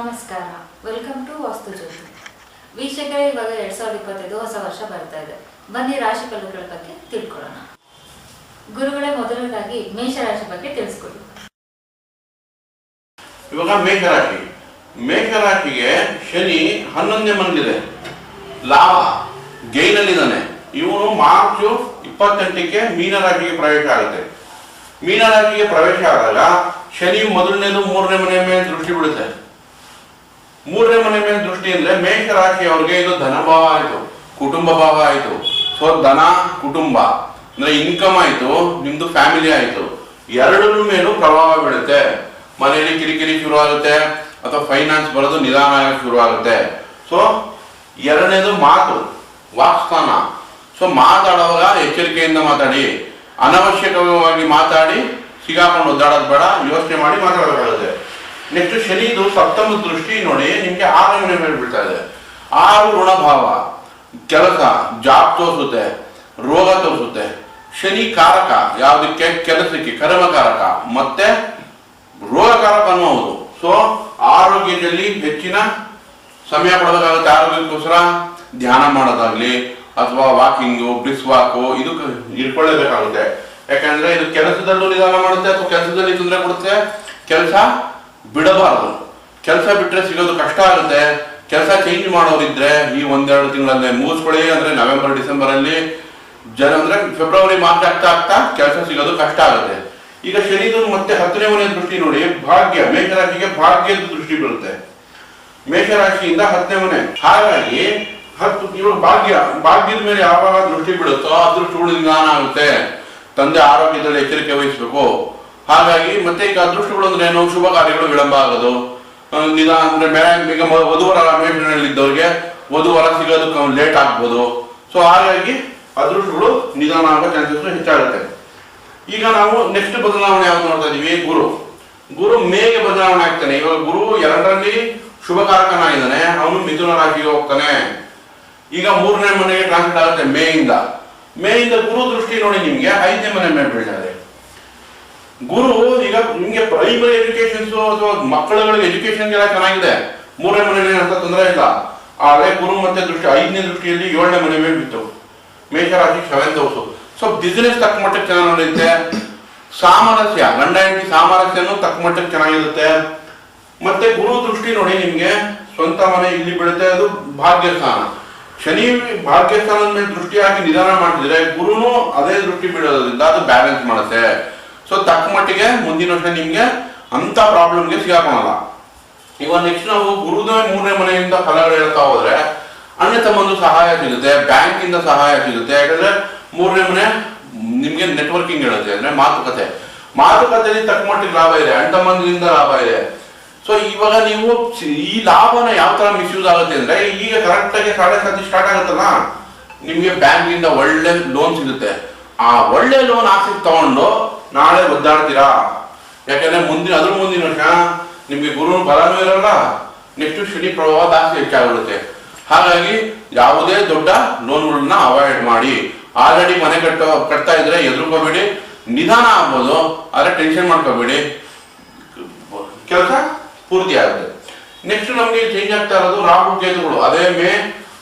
ನಮಸ್ಕಾರ. Welcome to ವಾಸ್ತು ಜ್ಯೋತಿ ವೀಕ್ಷಕರೇ, ಇವಾಗ ಎರಡ್ ಸಾವಿರದ ಇಪ್ಪತ್ತೈದು ಹೊಸ ವರ್ಷ ಬರ್ತಾ ಇದೆ. ಬನ್ನಿ ರಾಶಿ ಫಲಗಳ ಬಗ್ಗೆ ತಿಳ್ಕೊಳ್ಳೋಣ. ಗುರುಗಳೇ, ಮೊದಲನೇದಾಗಿ ಮೇಷರಾಶಿ ಬಗ್ಗೆ ತಿಳಿಸ್ಕೊಡಿ. ಇವಾಗ ಮೇಷರಾಶಿ ಮೇಷರಾಶಿಗೆ ಶನಿ ಹನ್ನೊಂದನೇ ಮನಲ್ಲಿದೆ ಲಾಭ, ಗೈನಲ್ಲಿದ್ದಾನೆ. ಇವನು ಮಾರ್ಚ್ ಇಪ್ಪತ್ತೆಂಟಕ್ಕೆ ಮೀನರಾಶಿಗೆ ಪ್ರವೇಶ ಆಗುತ್ತೆ. ಮೀನರಾಶಿಗೆ ಪ್ರವೇಶ ಆದಾಗ ಶನಿ ಮೊದಲನೇದು, ಮೂರನೇ ಮನೆ ಮೇಲೆ ದೃಷ್ಟಿ ಬಿಡುತ್ತೆ. ಮೂರನೇ ಮನೆ ಮೇಲೆ ದೃಷ್ಟಿ ಅಂದ್ರೆ ಮೇಷರಾಶಿಯವರಿಗೆ ಇದು ಧನಭಾವ ಆಯಿತು, ಕುಟುಂಬ ಭಾವ ಆಯಿತು. ಸೊ ಧನ, ಕುಟುಂಬ, ಅಂದ್ರೆ ಇನ್ಕಮ್ ಆಯಿತು, ನಿಮ್ದು ಫ್ಯಾಮಿಲಿ ಆಯಿತು. ಎರಡರ ಮೇಲೂ ಪ್ರಭಾವ ಬೀಳುತ್ತೆ. ಮನೆಯಲ್ಲಿ ಕಿರಿಕಿರಿ ಶುರು ಆಗುತ್ತೆ ಅಥವಾ ಫೈನಾನ್ಸ್ ಬರೋದು ನಿಧಾನ ಶುರು ಆಗುತ್ತೆ ಸೊ ಎರಡನೇದು ಮಾತು, ವಾಕ್ಸ್ಥಾನ. ಸೊ ಮಾತಾಡುವಾಗ ಎಚ್ಚರಿಕೆಯಿಂದ ಮಾತಾಡಿ. ಅನವಶ್ಯಕವಾಗಿ ಮಾತಾಡಿ, ಸಿಗಾಕೊಂಡು ಒದ್ದಾಡೋದು ಬೇಡ, ಯೋಚನೆ ಮಾಡಿ ಮಾತಾಡಬೇಕಾಗುತ್ತೆ ನೆಕ್ಸ್ಟ್ ಶನಿದು ಸಪ್ತಮ ದೃಷ್ಟಿ ನೋಡಿ, ನಿಮ್ಗೆ ಆರು ಮನೆ ಮೇಲೆ ಬೀಳ್ತಾ ಇದೆ. ಆರು ಋಣಭಾವ, ಕೆಲಸ, ಜಾಬ್ ತೋರಿಸುತ್ತೆ, ರೋಗ ತೋರಿಸುತ್ತೆ ಶನಿ ಕಾರಕ ಯಾವುದಕ್ಕೆ? ಕೆಲಸಕ್ಕೆ, ಕರ್ಮಕಾರಕ. ಮತ್ತೆ ರೋಗಕಾರಕ ಅನ್ನುವುದು. ಸೊ ಆರೋಗ್ಯದಲ್ಲಿ ಹೆಚ್ಚಿನ ಸಮಯ ಕೊಡಬೇಕಾಗುತ್ತೆ ಆರೋಗ್ಯಕ್ಕೋಸ್ಕರ. ಧ್ಯಾನ ಮಾಡೋದಾಗ್ಲಿ, ಅಥವಾ ವಾಕಿಂಗು ಬ್ರಿಸ್ ವಾಕು ಇದು ಇಟ್ಕೊಳ್ಳೇಬೇಕಾಗುತ್ತೆ. ಯಾಕಂದ್ರೆ ಇದು ಕೆಲಸದಲ್ಲೂ ನಿಧಾನ ಮಾಡುತ್ತೆ, ಅಥವಾ ಕೆಲಸದಲ್ಲಿ ತೊಂದರೆ ಕೊಡುತ್ತೆ. ಕೆಲಸ ಬಿಡಬಾರದು. ಕೆಲಸ ಬಿಟ್ಟರೆ ಸಿಗೋದು ಕಷ್ಟ ಆಗುತ್ತೆ. ಕೆಲಸ ಚೇಂಜ್ ಮಾಡೋರಿದ್ರೆ ಈ ಒಂದೆರಡು ತಿಂಗಳಲ್ಲೇ ಮುಗಿಸ್ಕೊಳ್ಳಿ, ಅಂದ್ರೆ ನವೆಂಬರ್ ಡಿಸೆಂಬರ್ ಅಲ್ಲಿ ಜನ ಅಂದ್ರೆ ಫೆಬ್ರವರಿ ಮಾರ್ಚ್ ಆಗ್ತಾ ಆಗ್ತಾ ಕೆಲಸ ಸಿಗೋದು ಕಷ್ಟ ಆಗುತ್ತೆ. ಈಗ ಶನಿದು ಮತ್ತೆ ಹತ್ತನೇ ಮನೆಯ ದೃಷ್ಟಿ ನೋಡಿ, ಭಾಗ್ಯ, ಮೇಷರಾಶಿಗೆ ಭಾಗ್ಯದ ದೃಷ್ಟಿ ಬೀಳುತ್ತೆ. ಮೇಷರಾಶಿಯಿಂದ ಹತ್ತನೇ ಮನೆ, ಹಾಗಾಗಿ ಹತ್ತು ಇವರು ಭಾಗ್ಯ, ಭಾಗ್ಯದ ಮೇಲೆ ಯಾವಾಗ ದೃಷ್ಟಿ ಬೀಳುತ್ತೋ ಅದೃಷ್ಟಗಳು ನಿಧಾನ ಆಗುತ್ತೆ. ತಂದೆ ಆರೋಗ್ಯದಲ್ಲಿ ಎಚ್ಚರಿಕೆ ವಹಿಸಬೇಕು. ಹಾಗಾಗಿ ಮತ್ತೆ ಈಗ ಅದೃಷ್ಟಗಳು ಅಂದ್ರೆ ಏನು ಶುಭ ಕಾರ್ಯಗಳು ವಿಳಂಬ ಆಗೋದು. ನಿಧಾನ ಅಂದ್ರೆ ಮೇಲೆ ಈಗ ಮ- ವಧುವರ ಇದ್ದವ್ರಿಗೆ ವಧುವರ ಸಿಗೋದಕ್ಕೆ ಲೇಟ್ ಆಗ್ಬೋದು. ಸೊ ಹಾಗಾಗಿ ಅದೃಷ್ಟಗಳು ನಿಧಾನ ಆಗೋ ಚಾನ್ಸಸ್ ಹೆಚ್ಚಾಗುತ್ತೆ. ಈಗ ನಾವು ನೆಕ್ಸ್ಟ್ ಬದಲಾವಣೆ ಯಾವ್ದು ನೋಡ್ತಾ ಇದೀವಿ ಗುರು. ಗುರು ಮೇಗೆ ಬದಲಾವಣೆ ಆಗ್ತಾನೆ. ಇವಾಗ ಗುರು ಎರಡರಲ್ಲಿ ಶುಭಕಾರಕನಾಗಿದ್ದಾನೆ ಅವನು ಮಿಥುನ ರಾಶಿಗೆ ಹೋಗ್ತಾನೆ. ಈಗ ಮೂರನೇ ಮನೆಗೆ ಟ್ರಾನ್ಸ್ಫರ್ ಆಗುತ್ತೆ ಮೇಯಿಂದ. ಮೇಯಿಂದ ಗುರು ದೃಷ್ಟಿ ನೋಡಿ ನಿಮ್ಗೆ, ಐದನೇ ಮನೆ ಮೇಲೆ ಬೀಳ್ತಾರೆ ಗುರು ಈಗ ನಿಮ್ಗೆ ಪ್ರೈಮರಿ ಎಜುಕೇಶನ್ಸ್ ಅಥವಾ ಮಕ್ಕಳುಗಳಿಗೆ ಎಜುಕೇಶನ್ ಎಲ್ಲ ಚೆನ್ನಾಗಿದೆ. ಮೂರನೇ ಮನೆಯಲ್ಲಿ ಅಂತ ತೊಂದರೆ ಇಲ್ಲ. ಆದ್ರೆ ಗುರು ಮತ್ತೆ ದೃಷ್ಟಿ, ಐದನೇ ದೃಷ್ಟಿಯಲ್ಲಿ ಏಳನೇ ಮನೆ ಮೇಲೆ ಬಿತ್ತು. ಮೇಷರಾಶಿ ಸೆವೆಂತ್ ಹೌಸು. ಸೊ ಬಿಸಿನೆಸ್ ತಕ್ಕ ಮಟ್ಟಕ್ಕೆ ಚೆನ್ನಾಗಿ ನಡೆಯುತ್ತೆ. ಸಾಮರಸ್ಯ, ಗಂಡ, ಹೆಂಡತಿ ಸಾಮರಸ್ಯನೂ ತಕ್ಕ ಮಟ್ಟಕ್ಕೆ ಚೆನ್ನಾಗಿರುತ್ತೆ. ಮತ್ತೆ ಗುರು ದೃಷ್ಟಿ ನೋಡಿ ನಿಮ್ಗೆ ಸ್ವಂತ ಮನೆ ಇಲ್ಲಿ ಬೀಳುತ್ತೆ, ಅದು ಭಾಗ್ಯಸ್ಥಾನ. ಶನಿ ಭಾಗ್ಯಸ್ಥಾನದ ಮೇಲೆ ದೃಷ್ಟಿಯಾಗಿ ನಿಧಾನ ಮಾಡಿದ್ರೆ ಗುರುನು ಅದೇ ದೃಷ್ಟಿ ಬೀಳೋದ್ರಿಂದ ಅದು ಬ್ಯಾಲೆನ್ಸ್ ಮಾಡುತ್ತೆ. ಸೊ ತಕ್ಕ ಮಟ್ಟಿಗೆ ಮುಂದಿನ ವರ್ಷ ನಿಮಗೆ ಅಂತ ಪ್ರಾಬ್ಲಮ್ಗೆ ಸಿಗಾಕೊಳಲ್ಲ ಇವಾಗ ನೆಕ್ಸ್ಟ್ ನಾವು ಗುರುದೇ ಮೂರನೇ ಮನೆಯಿಂದ ಫಲಗಳು ಹೇಳ್ತಾ ಹೋದ್ರೆ ಅಣ್ಣ ತಮ್ಮಂದು ಸಹಾಯ ಸಿಗುತ್ತೆ ಬ್ಯಾಂಕ್ ಇಂದ ಸಹಾಯ ಸಿಗುತ್ತೆ. ಯಾಕಂದ್ರೆ ಮೂರನೇ ಮನೆ ನಿಮಗೆ ನೆಟ್ವರ್ಕಿಂಗ್ ಹೇಳುತ್ತೆ, ಅಂದ್ರೆ ಮಾತುಕತೆ. ಮಾತುಕತೆಯಲ್ಲಿ ತಕ್ಕ ಮಟ್ಟಿಗೆ ಲಾಭ ಇದೆ ಅಣ್ಣ ತಮ್ಮಂದಿರಿಂದ ಲಾಭ ಇದೆ. ಸೊ ಇವಾಗ ನೀವು ಈ ಲಾಭನ ಯಾವ ತರ ಮಿಸ್ಯೂಸ್ ಆಗುತ್ತೆ ಅಂದ್ರೆ, ಈಗ ಕರೆಕ್ಟ್ ಆಗಿ ಸಾಡೆ ಸಾತಿ ಸ್ಟಾರ್ಟ್ ಆಗುತ್ತಲ್ಲ, ನಿಮಗೆ ಬ್ಯಾಂಕ್ ಇಂದ ಒಳ್ಳೆ ಲೋನ್ ಸಿಗುತ್ತೆ. ಆ ಒಳ್ಳೆ ಲೋನ್ ಆಸಕ್ತಿ ತಗೊಂಡು ನಾಳೆ ಒದ್ದಾಡ್ತೀರಾ? ಯಾಕಂದ್ರೆ ಮುಂದಿನ, ಅದ್ರ ಮುಂದಿನ ವರ್ಷ ನಿಮ್ಗೆ ಗುರು ಬಲನೂ ಇರಲ್ಲ ನೆಕ್ಸ್ಟ್ ಶನಿ ಪ್ರಭಾವ ಜಾಸ್ತಿ ಹೆಚ್ಚಾಗಿರುತ್ತೆ ಹಾಗಾಗಿ ಯಾವುದೇ ದೊಡ್ಡ ಲೋನ್ಗಳನ್ನ ಅವಾಯ್ಡ್ ಮಾಡಿ. ಆಲ್ರೆಡಿ ಮನೆ ಕಟ್ಟೋ, ಕಟ್ತಾ ಇದ್ರೆ ಎದುರ್ಕೋಬೇಡಿ, ನಿಧಾನ ಆಗ್ಬೋದು, ಆದ್ರೆ ಟೆನ್ಷನ್ ಮಾಡ್ಕೋಬೇಡಿ. ಕೆಲಸ ಪೂರ್ತಿ ಆಗುತ್ತೆ. ನೆಕ್ಸ್ಟ್ ನಮಗೆ ಚೇಂಜ್ ಆಗ್ತಾ ಇರೋದು ರಾಹು ಕೇತುಗಳು. ಅದೇ ಮೇ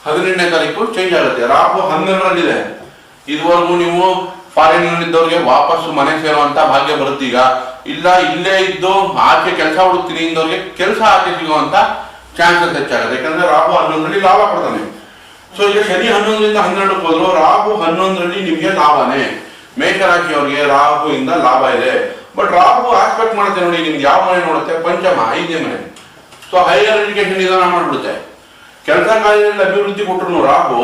ಹದಿನೆಂಟನೇ ತಾರೀಕು ಚೇಂಜ್ ಆಗುತ್ತೆ. ರಾಹು ಹನ್ನೆರಡರಲ್ಲಿದೆ ಇದುವರೆಗೂ ನೀವು ಫಾರಿನ್ ಇದ್ದವ್ರಿಗೆ ವಾಪಸ್ ಮನೆ ಸೇರುವಂತ ಭಾಗ್ಯ ಬರುತ್ತೆ ಈಗ. ಇಲ್ಲ, ಇಲ್ಲೇ ಇದ್ದು ಆಚೆ ಕೆಲಸ ಹುಡುಕ್ತೀನಿ ಇಂದವ್ರಿಗೆ ಕೆಲಸ ಆಚೆ ಸಿಗುವಂತ ಚಾನ್ಸಸ್ ಹೆಚ್ಚಾಗುತ್ತೆ. ಯಾಕಂದ್ರೆ ರಾಹು ಹನ್ನೊಂದರಲ್ಲಿ ಲಾಭ ಕೊಡ್ತಾನೆ. ಸೊ ಈಗ ಶನಿ ಹನ್ನೊಂದರಿಂದ ಹನ್ನೆರಡಕ್ಕೆ ಹೋದ್ರು ರಾಹು ಹನ್ನೊಂದರಲ್ಲಿ ನಿಮಗೆ ಲಾಭನೇ. ಮೇಷರಾಶಿಯವರಿಗೆ ರಾಹು ಇಂದ ಲಾಭ ಇದೆ. ಬಟ್ ರಾಹು ಆಸ್ಪೆಕ್ಟ್ ಮಾಡುತ್ತೆ ನೋಡಿ, ನಿಮ್ಗೆ ಯಾವ ಮನೆ ನೋಡುತ್ತೆ? ಪಂಚಮ, ಐದನೇ ಮನೆ. ಸೊ ಹೈಯರ್ ಎಜುಕೇಶನ್ ನಿಧಾನ ಮಾಡ್ಬಿಡುತ್ತೆ. ಕೆಲಸ ಕಾರ್ಯದಲ್ಲಿ ಅಭಿವೃದ್ಧಿ ಕೊಟ್ಟರು ರಾಹು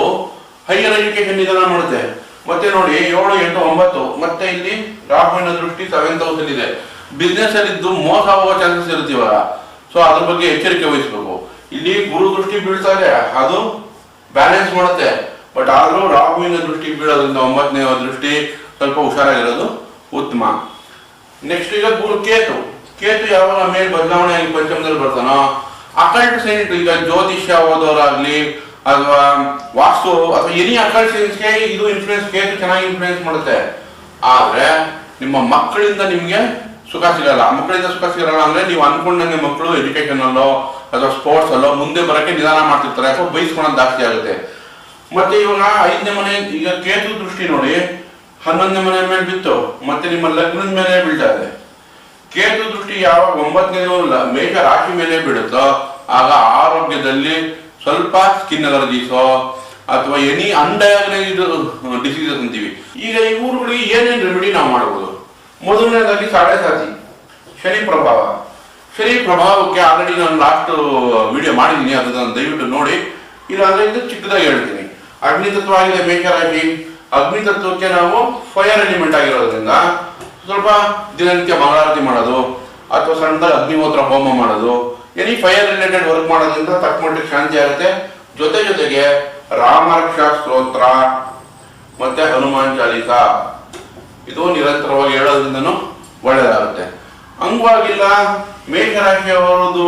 ಹೈಯರ್ ಎಜುಕೇಶನ್ ನಿಧಾನ ಮಾಡುತ್ತೆ. ಮತ್ತೆ ನೋಡಿ, ಏಳು, ಎಂಟು, ಒಂಬತ್ತು. ಮತ್ತೆ ಇಲ್ಲಿ ರಾಹುವಿನ ದೃಷ್ಟಿ ಸೆವೆಂತ್ ಹೌಸ್ ಇದೆ. ಬಿಸ್ನೆಸ್ ಅಲ್ಲಿ ಇದ್ದು ಮೋಸ ಹೋಗೋ ಚಾನ್ಸಸ್ ಇವಾಗ. ಸೊ ಅದ್ರ ಬಗ್ಗೆ ಎಚ್ಚರಿಕೆ ವಹಿಸಬೇಕು. ಇಲ್ಲಿ ಗುರು ದೃಷ್ಟಿ ಬೀಳ್ತಾರೆ ಅದು ಬ್ಯಾಲೆನ್ಸ್ ಮಾಡುತ್ತೆ. ಬಟ್ ಆದ್ರೂ ರಾಹುವಿನ ದೃಷ್ಟಿ ಬೀಳೋದ್ರಿಂದ ಒಂಬತ್ತನೇ ದೃಷ್ಟಿ ಸ್ವಲ್ಪ ಹುಷಾರಾಗಿರೋದು ಉತ್ತಮ. ನೆಕ್ಸ್ಟ್ ಈಗ ಗುರು ಕೇತು. ಕೇತು ಯಾವಾಗ ಮೇಲೆ ಬದಲಾವಣೆ ಪಂಚಮದಲ್ಲಿ ಬರ್ತಾನೋ? ಅಕಲ್ಟ್ ಸೈನಿಟ್ ಈಗ ಜ್ಯೋತಿಷ್ಯ ಓದೋರಾಗ್ಲಿ ಅಥವಾ ವಾಸ್ತು ಅಥವಾ ಎನಿ ಅಕಲ್ಟ್ ಸೈನ್ಸ್ಗೆ ಇದು ಇನ್ಫ್ಲೂಯೆನ್ಸ್ ಕೇತು ಚೆನ್ನಾಗಿ ಇನ್ಫ್ಲೂಯೆನ್ಸ್ ಮಾಡುತ್ತೆ. ಆದ್ರೆ, ನಿಮ್ಮ ಮಕ್ಕಳಿಂದ ನಿಮಗೆ ಸುಖ ಸಿಗಲ್ಲ. ಮಕ್ಕಳಿಂದ ಸುಖ ಸಿಗಲ್ಲ ಅಂದ್ರೆ ನೀವು ಅನ್ಕೊಂಡಂಗೆ ಮಕ್ಕಳು ಎಜುಕೇಷನಲ್ಲೋ ಅಥವಾ ಸ್ಪೋರ್ಟ್ಸ್ ಅಲ್ಲೋ ಮುಂದೆ ಬರೋಕ್ಕೆ ನಿಧಾನ ಮಾಡ್ತಿರ್ತಾರೆ. ಅಥವಾ ಬೈಸ್ಕೊಳ್ಳೋದು ಜಾಸ್ತಿ ಆಗುತ್ತೆ. ಮತ್ತೆ ಇವಾಗ ಐದನೇ ಮನೆ, ಈಗ ಕೇತು ದೃಷ್ಟಿ ನೋಡಿ, ಹನ್ನೊಂದನೇ ಮನೆ ಮೇಲೆ ಬಿತ್ತು. ಮತ್ತೆ ನಿಮ್ಮ ಲಗ್ನದ ಮೇಲೆ ಬೀಳ್ತಾ ಇದೆ. ಕೇತು ದೃಷ್ಟಿ ಯಾವಾಗ ಒಂಬತ್ತನೇ ಮೇಷ ರಾಶಿ ಮೇಲೆ ಬೀಳುತ್ತೋ, ಆಗ ಆರೋಗ್ಯದಲ್ಲಿ ಸ್ವಲ್ಪ ಸ್ಕಿನ್ ಅಲರ್ಜೀಸೋ ಅಥವಾ ಎನಿ ಅನ್ಡಯಾಗ್ನೈಸ್ಡ್ ಡಿಸೀಸಸ್ ಅಂತೀವಿ. ಈಗ ಈ ಊರುಗಳಿಗೆ ಏನೇನು ರೆಮಿಡಿ ನಾವು ಮಾಡಬಹುದು ಮೊದಲನೇದಾಗಿ ಸಾಡೆ ಸಾತಿ ಶನಿ ಪ್ರಭಾವ. ಶನಿ ಪ್ರಭಾವಕ್ಕೆ ಆಲ್ರೆಡಿ ನಾನು ಲಾಸ್ಟ್ ವಿಡಿಯೋ ಮಾಡಿದ್ದೀನಿ. ಅದನ್ನು ದಯವಿಟ್ಟು ನೋಡಿ. ಇಲ್ಲಾಂದ್ರೆ ಇದು ಚಿಕ್ಕದಾಗಿ ಹೇಳ್ತೀನಿ. ಅಗ್ನಿ ತತ್ವ ಆಗಿದೆ, ಮೇಷರಾಶಿ. ಅಗ್ನಿ ತತ್ವಕ್ಕೆ ನಾವು ಫೈರ್ ಎಲಿಮೆಂಟ್ ಆಗಿರೋದ್ರಿಂದ ಸ್ವಲ್ಪ ದಿನನಿತ್ಯ ಮಂಗಳಾರತಿ ಮಾಡೋದು, ಅಥವಾ ಸಣ್ಣದಾಗಿ ಅಗ್ನಿಹೋತ್ರ ಹೋಮ ಮಾಡೋದು ಎನಿ ಫೈರ್ ರಿಲೇಟೆಡ್ ವರ್ಕ್ ಮಾಡೋದ್ರಿಂದ ತಕ್ಕ ಮಟ್ಟಿಗೆ ಶಾಂತಿ ಆಗುತ್ತೆ. ಜೊತೆ ಜೊತೆಗೆ ರಾಮರಕ್ಷಾ ಸ್ತೋತ್ರ ಮತ್ತೆ ಹನುಮಾನ್ ಚಾಲಿಸ, ಇದು ನಿರಂತರವಾಗಿ ಹೇಳೋದ್ರಿಂದನೂ ಒಳ್ಳೆಯದಾಗುತ್ತೆ. ಅಂಗವಾಗಿಲ್ಲ ಮೇಷರಾಶಿಯವರದು,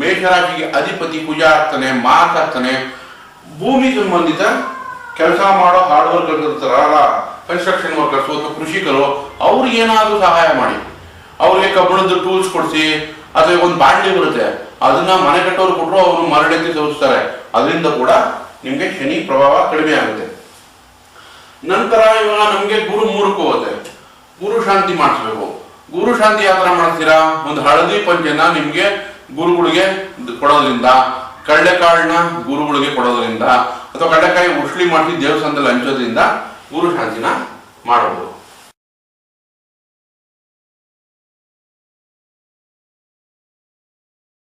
ಮೇಷರಾಶಿಗೆ ಅಧಿಪತಿ, ಪೂಜಾ ಆಗ್ತಾನೆ ಮಾರ್ಕ್ ಭೂಮಿ ಸಂಬಂಧಿತ ಕೆಲಸ ಮಾಡೋ ಹಾರ್ಡ್ ವರ್ಕರ್ಸ್ ಇರ್ತಾರಲ್ಲ ಕನ್ಸ್ಟ್ರಕ್ಷನ್ ವರ್ಕರ್ಸ್ ಅಥವಾ ಕೃಷಿಕರು ಅವ್ರಿಗೇನಾದ್ರೂ ಸಹಾಯ ಮಾಡಿ. ಅವ್ರಿಗೆ ಕಬ್ಬಿಣದ ಟೂಲ್ಸ್ ಕೊಡಿಸಿ ಅಥವಾ ಒಂದು ಬಾಂಡ್ಲಿ ಬರುತ್ತೆ. ಅದನ್ನ ಮನೆ ಕಟ್ಟೋರು ಕೊಟ್ಟರು ಅವರು ಮರಡೆತ್ತಿ ತೋರಿಸ್ತಾರೆ. ಅದರಿಂದ ಕೂಡ ನಿಮಗೆ ಶನಿ ಪ್ರಭಾವ ಕಡಿಮೆ ಆಗುತ್ತೆ. ನಂತರ ಇವಾಗ ನಮ್ಗೆ ಗುರು ಮೂರಕ್ಕೆ ಹೋಗುತ್ತೆ. ಗುರು ಶಾಂತಿ ಮಾಡಿಸ್ಬೇಕು. ಗುರು ಶಾಂತಿ ಯಾವ ಥರ ಮಾಡ್ತೀರಾ ಒಂದು ಹಳದಿ ಪಂಚೆನ ನಿಮ್ಗೆ ಗುರುಗಳಿಗೆ ಕೊಡೋದ್ರಿಂದ ಕಡಲೆಕಾಳನ್ನ ಗುರುಗಳಿಗೆ ಕೊಡೋದ್ರಿಂದ, ಅಥವಾ ಕಡಲೆಕಾಯಿ ಉಷ್ಲಿ ಮಾಡಿ ದೇವಸ್ಥಾನದಲ್ಲಿ ಹಂಚೋದ್ರಿಂದ ಗುರು ಶಾಂತಿನ ಮಾಡಬಹುದು